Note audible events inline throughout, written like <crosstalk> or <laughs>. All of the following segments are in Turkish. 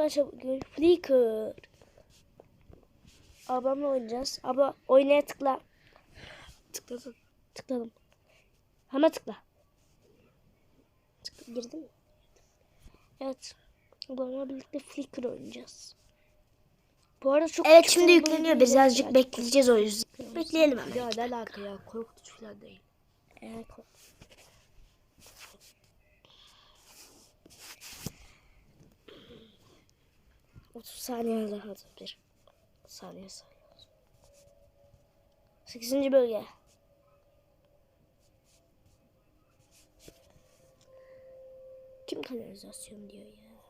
arkadaşlar bugün Flickr. Ablamla oynayacağız. Abla oynaya tıkla. Tıkladım. Tıkladım. Hemen tıkla. Tıkla girdim. Evet. Ablamla birlikte Flickr oynayacağız. Bu arada çok Evet şimdi yükleniyor. Biz azıcık bekleyeceğiz o yüzden. Bekleyelim hemen. Ya ne alaka ya korkutucu falan şey değil. Evet korkutucu. 30 saniye daha bir. Saniye saniye. 8. bölge. Kim kanalizasyon diyor ya?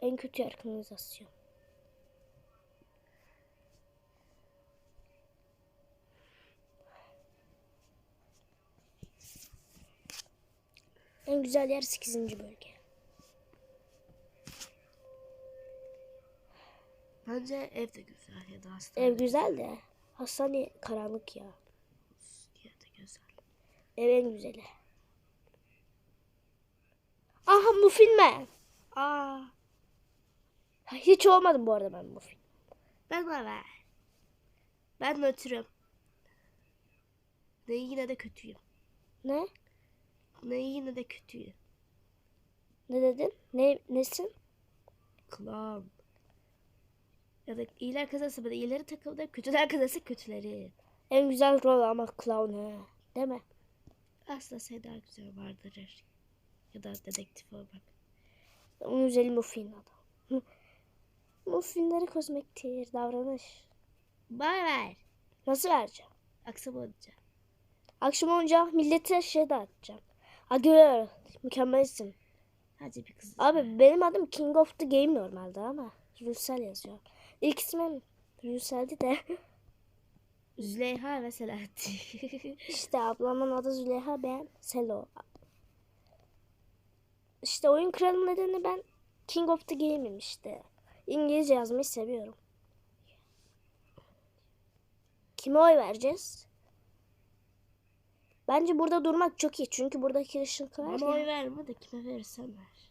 En kötü yer kanalizasyon. En güzel yer 8. bölge. Bence ev de güzel ya da hastane. Ev güzel de hastane karanlık ya. Ya da güzel. Ev en güzeli. Aha Muffin Man. Aa, Hiç olmadım bu arada ben Muffin. ben de ver. Ben nötrüm. Ne yine de kötüyüm. Ne? Ne yine de kötüyüm. Ne dedin? Ne nesin? Klan. Ya da iyiler kazansa ben iyileri takımda kötüler kazansa kötüleri. En güzel rol ama clown he. Değil mi? Aslında sen daha güzel vardır. Ya da dedektif olmak. En güzeli Muffin adam. <laughs> Muffinleri kozmektir, davranış. Bay ver. Nasıl vereceğim? Akşam olunca. Akşam olunca millete şey dağıtacağım. Gör. Mükemmelsin. Hadi bir kız. Abi benim adım King of the Game normalde ama Rusel yazıyor. İlk ismim Rusel'di de <laughs> Züleyha ve Selahattin. <laughs> işte ablamın adı Züleyha ben Selo. İşte oyun kralı nedeni ben King of the Game'im işte. İngilizce yazmayı seviyorum. Kime oy vereceğiz? Bence burada durmak çok iyi. Çünkü buradaki ışık var bana ya. oy verme de kime verirsen ver.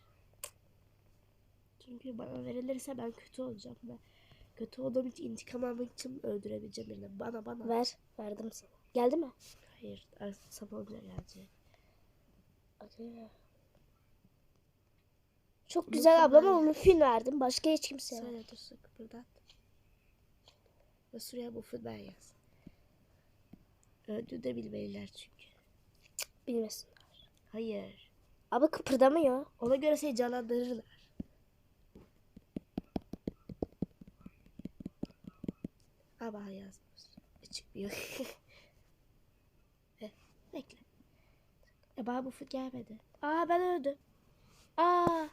Çünkü bana verilirse ben kötü olacağım. Ben kötü olduğum için intikam almak için öldürebileceğim birini. Bana bana. Ver. Verdim sana. Geldi mi? Hayır. Akşam olunca gelecek. Hadi. Çok güzel ablama muffin verdim. Başka hiç kimse. Söyle dursun buradan. Ve şuraya bu futbol yaz. Öldüğünü de bilmeliler çünkü. Bilmesin. Hayır. Abi kıpırdamıyor. Ona göre seni canlandırırlar. Ama yazmış. Çıkmıyor. <laughs> Bekle. E bana bu gelmedi. Aa ben öldüm. Aa.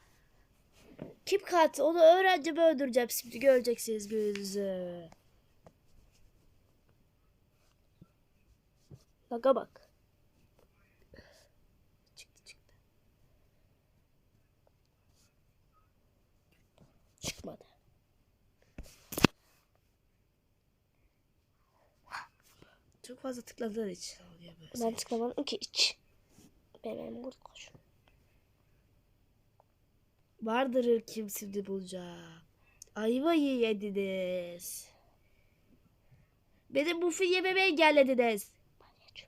Kim katil? Onu öğrenci öldüreceğim. Şimdi göreceksiniz gözünüzü. Laga bak. Çok fazla tıkladığın için oluyor böyle. Ben tıklamadım ki hiç. Benim burada koş. Vardırır kim şimdi bulacak. Ayvayı yediniz. Benim muffin yememi engellediniz. Palyaço.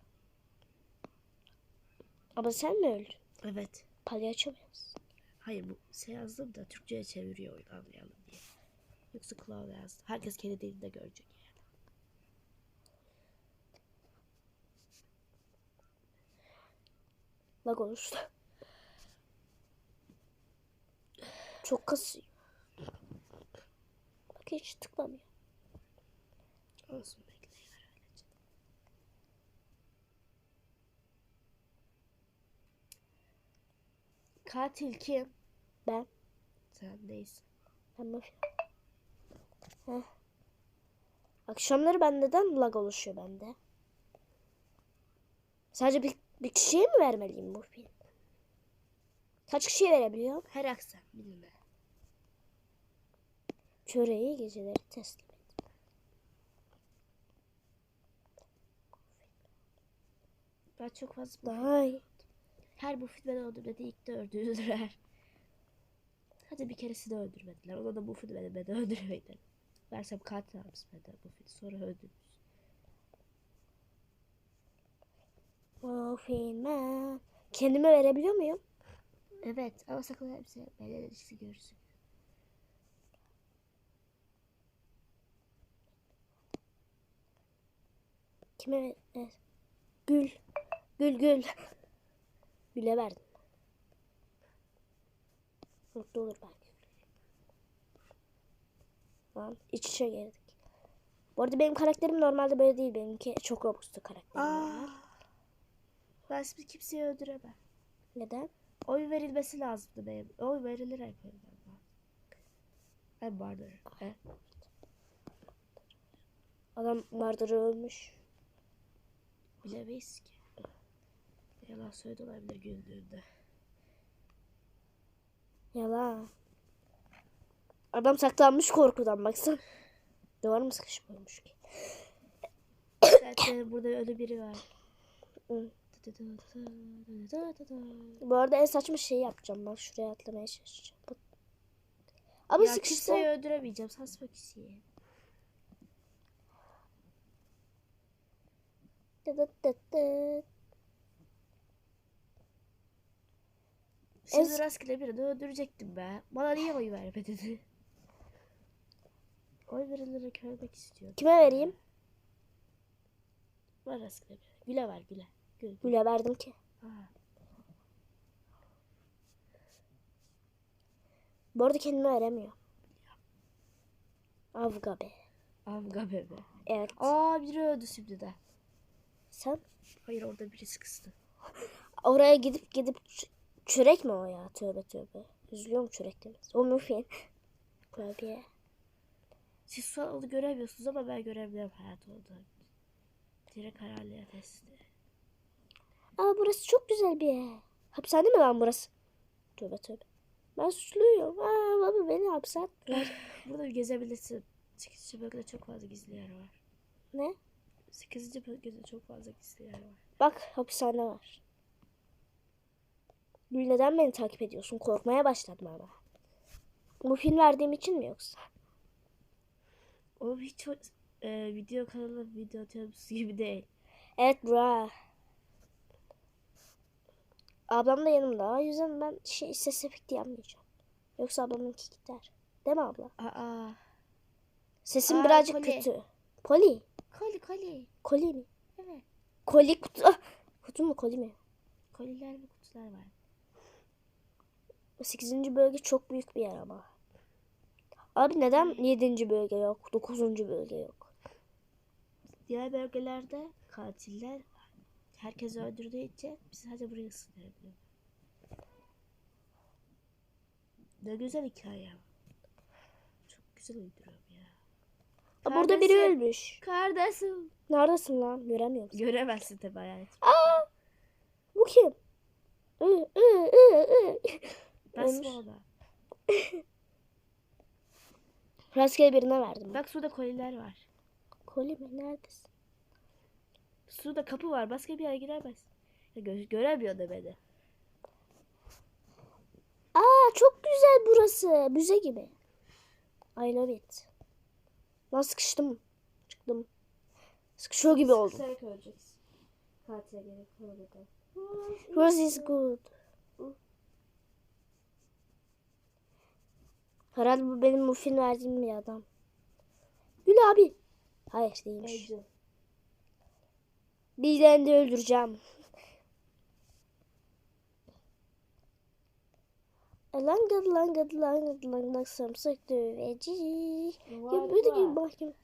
Ama sen mi öldün? Evet. Palyaço mu yazdın? Hayır bu şey yazdım da Türkçe'ye çeviriyor oyunu anlayalım diye. Yoksa Cloud yazdı. Herkes kendi dilinde görecek Lag oluştu. Çok kasıyor. Bak hiç tıklamıyor. Olsun bekleyin öylece. Katil kim? Ben. Sen değilsin. Ben boş. Heh. Akşamları ben neden lag oluşuyor bende? Sadece bir, bir kişiye mi vermeliyim bu film? Kaç kişiye verebiliyorum? Her aksan bilme. Çöreği geceleri teslim et. Ben çok fazla iyi. Her bu fitmen olduğunda ilk de öldürürler. Hadi bir keresini öldürmediler. Ona da Buffy beni, beni öldürmediler. Versem katil almış benden Buffy. Sonra öldürmüş. Man. Kendime verebiliyor muyum? Evet ama sakın hepsi belirlisi görsün. Kime ver? evet. Gül. Gül gül. Gül'e verdim. Mutlu olur belki. Lan iç içe girdik. Bu arada benim karakterim normalde böyle değil. Benimki çok robustlu karakterim. var. Ben şimdi kimseyi öldüremem. Neden? Oy verilmesi lazımdı benim. Oy verilir hep öyle. Ben vardır. E? Adam Mardır'ı ölmüş. Bilemeyiz ki. Yalan söyledi olabilir güldüğünde. Yalan. Adam saklanmış korkudan baksana. Duvar mı sıkışmıyormuş ki? Zaten burada öyle biri var. Hı. Bu arada en saçma şeyi yapacağım. Bak şuraya atlamaya çalışacağım. Ama Ya sıkışsa. kimseyi öldüremeyeceğim. Saçma kişiyi. Şimdi Es- rastgele birini öldürecektim be. Bana niye oy vermedin? oy verilerek ölmek istiyorum. Kime vereyim? Ver rastgele. Güle ver güle. Gül. gül. Gül'e verdim ki. Ha. Bu arada kendime veremiyor. Avga be. Avga bebe. Evet. Aa biri öldü şimdi de. Sen Hayır orada birisi kıstı. oraya gidip gidip çörek mi o ya? Tövbe tövbe. Üzülüyorum çörek demez. O muffin. Kurabiye. <laughs> Siz şu an onu göremiyorsunuz ama ben görebiliyorum hayat oldu. Direkt hayaleye testi. Aa burası çok güzel bir yer. Hapishane mi lan burası? Tövbe tövbe. Ben suçluyum. Aa baba beni hapse attılar. <laughs> Burada gezebilirsin. 8. bölgede çok fazla gizli yer var. ne? 8. bölgede çok fazla gizli yer var. Bak hapishane var. Neden beni takip ediyorsun? Korkmaya başladım ama. Bu film verdiğim için mi yoksa? O hiç e, video kanalı video gibi değil. Evet bra. Ablam da yanımda. O yüzden ben şey ses efekti yapmayacağım. Yoksa ablamınki gider. Değil mi abla? Aa. Sesim Aa, birazcık Poli. kötü. Poli. Koli koli. Koli mi? Evet. Koli kutu. Ah! Kutu mu koli mi? Koliler ve kutular var. 8. bölge çok büyük bir yer ama. Abi neden 7. bölge yok? 9. bölge yok? Diğer bölgelerde katiller herkesi öldürdüğü için biz sadece burayı ısınabiliyoruz. Ne güzel hikaye. Çok güzel uyduruyorum ya. Aa, burada biri Kardeşim. ölmüş. Kardeşim. Neredesin lan? Göremiyorum. seni. Göremezsin tabii hayat. Aa! Bu kim? Ü, ü, ü, ü. Basma ona. <laughs> Rastgele birine verdim. Bak. Suda koliler var. Koli mi? Neredesin? Suda kapı var. Başka bir yere giremez. Ya gö- göremiyor da beni. Aa çok güzel burası. Müze gibi. I love it. Lan sıkıştım. Çıktım. Sıkışıyor gibi oldum. Sen öleceksin. Katile gerek olmadan. Rose is good. Herhalde bu benim muffin verdiğim bir adam. Gül abi. Hayır değilmiş. Angel. Birden de öldüreceğim. Langıd langıd langıd langıd samsak döveci. Ya böyle gibi mahkum.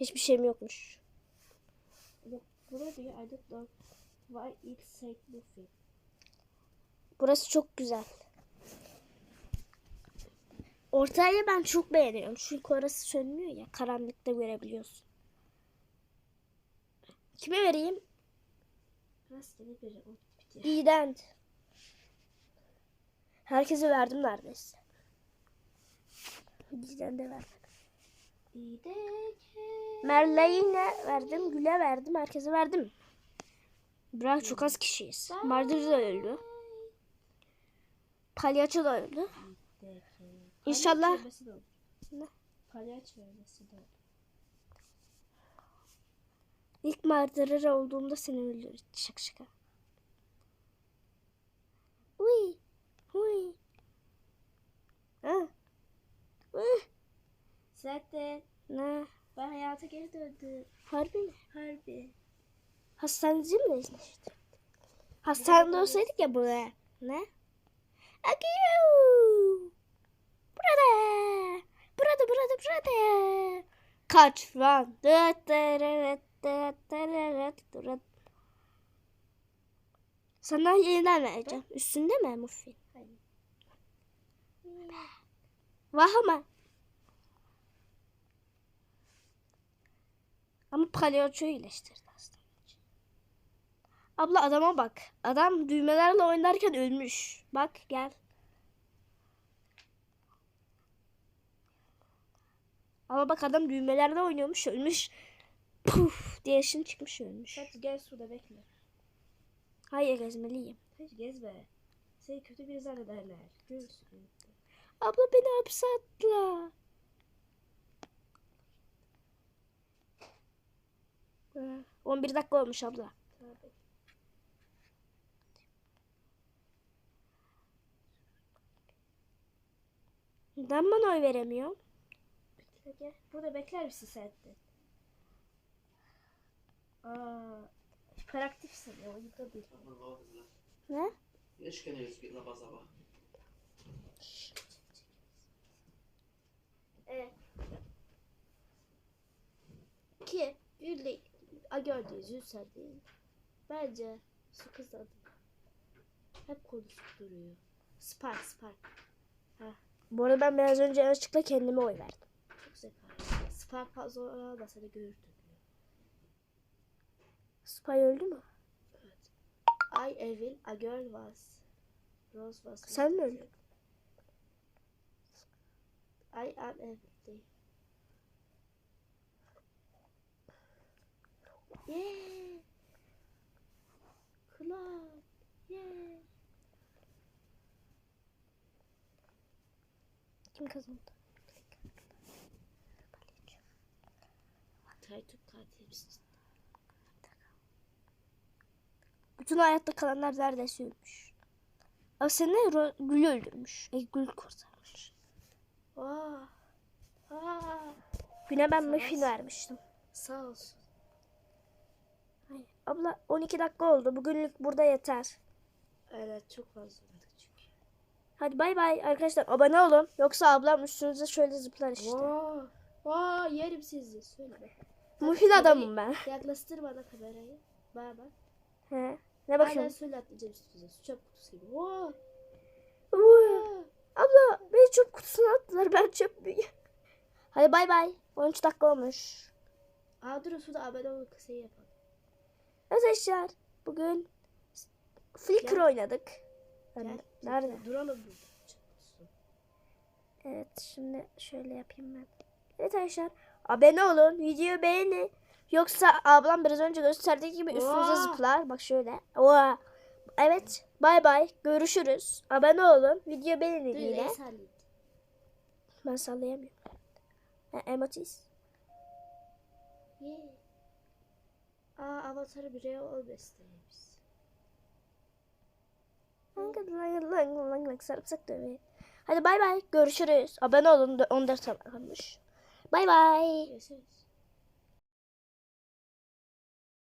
Hiçbir şeyim yokmuş. Burası çok güzel. Ortaya ben çok beğeniyorum. Çünkü orası sönmüyor ya. Karanlıkta görebiliyorsun. Kime vereyim? Rastgele biri. Herkese verdim neredeyse. İğden de verdim. Merley'ine verdim. Gül'e verdim. Herkese verdim. Bırak çok az kişiyiz. Mardır da öldü. Palyaço da öldü. İnşallah- Palyaço de olur. Ne? Palyaço ölmesi de olur. İlk murderer olduğumda seni öldürür. Şaka şaka. Uy. Uy. Ha. Uy. Zaten Ne? ben hayata geri döndüm. Harbi mi? Harbi. Hastaneci mi işte? Hastanede olsaydık ya buraya. Ne? Akıyor. Burada. Burada burada burada. Kaç dırıt. Sana yeniden vereceğim. Üstünde mi muffin? Hayır. Vahama. Ama palyaço iyileştirdi aslında. Abla adama bak. Adam düğmelerle oynarken ölmüş. Bak gel. Ama bak adam düğmelerle oynuyormuş ölmüş. Puf diye şimdi çıkmış ölmüş. Hadi gel suda bekle. Hayır gezmeliyim. Hadi gezme. Seni kötü bir zannederler. Görürsün. Abla beni hapse attılar. Ha, 11 dakika olmuş abla. Tabii. Neden bana oy veremiyor? Bekle gel. Burada bekler misin sen de? Aa, hiperaktifsin ya oyunda değil. Ne? Yaş kanıyoruz bir laba zaba. Evet. Ki Gül'le a gördüğünüz Gülsel değil. Bence su kız adı. Hep konuşup duruyor. Spark Spark. Ha. Bu arada ben biraz önce açıkla kendime oy verdim. Çok zekalı. Spark fazla da görürdü. Spy öldü mü? I evil, a girl was. Rose was. Sen mi öldün? I am evil. Yeah. Club. Yeah. Kim kazandı? Taytut katilimiz. Bütün hayatta kalanlar neredeyse ölmüş. Ama seni Gül öldürmüş. E, Gül kurtarmış. Aa. Aa. Güne ben muffin vermiştim. Sağ olsun. Hayır. Abla 12 dakika oldu. Bugünlük burada yeter. Evet çok fazla oynadık çünkü. Hadi bay bay arkadaşlar abone olun. Yoksa ablam üstünüze şöyle zıplar işte. Vaa. Vaa yerim sizi. Söyle Muffin adamım ben. Yaklaştır bana kamerayı. Bana bak. He. Ne Aynen bakıyorsun? söyle atlayacağım üstünüze. Su çöp kutusu gibi. Vaa. Uuu. Abla beni çöp kutusuna attılar. Ben çöp büyüğüm. Hadi bay bay. 13 dakika olmuş. Aa dur suda abone ol kısayı yapalım. Arkadaşlar bugün Flickr oynadık. Gel. Nerede? Duralım burada. Evet şimdi şöyle yapayım ben. Evet arkadaşlar abone olun. Videoyu beğenin. Yoksa ablam biraz önce gösterdiği gibi üstünüze zıplar. Bak şöyle. Oha. Evet. Bay bay. Görüşürüz. Abone olun. Video beğenin yine. Ben sallayamıyorum. Ha, emotis. Yeah. Aa avatarı birey ol dövmeyi. Hadi bay bay. Görüşürüz. Abone olun. 14 sabah kalmış. Bay. Görüşürüz.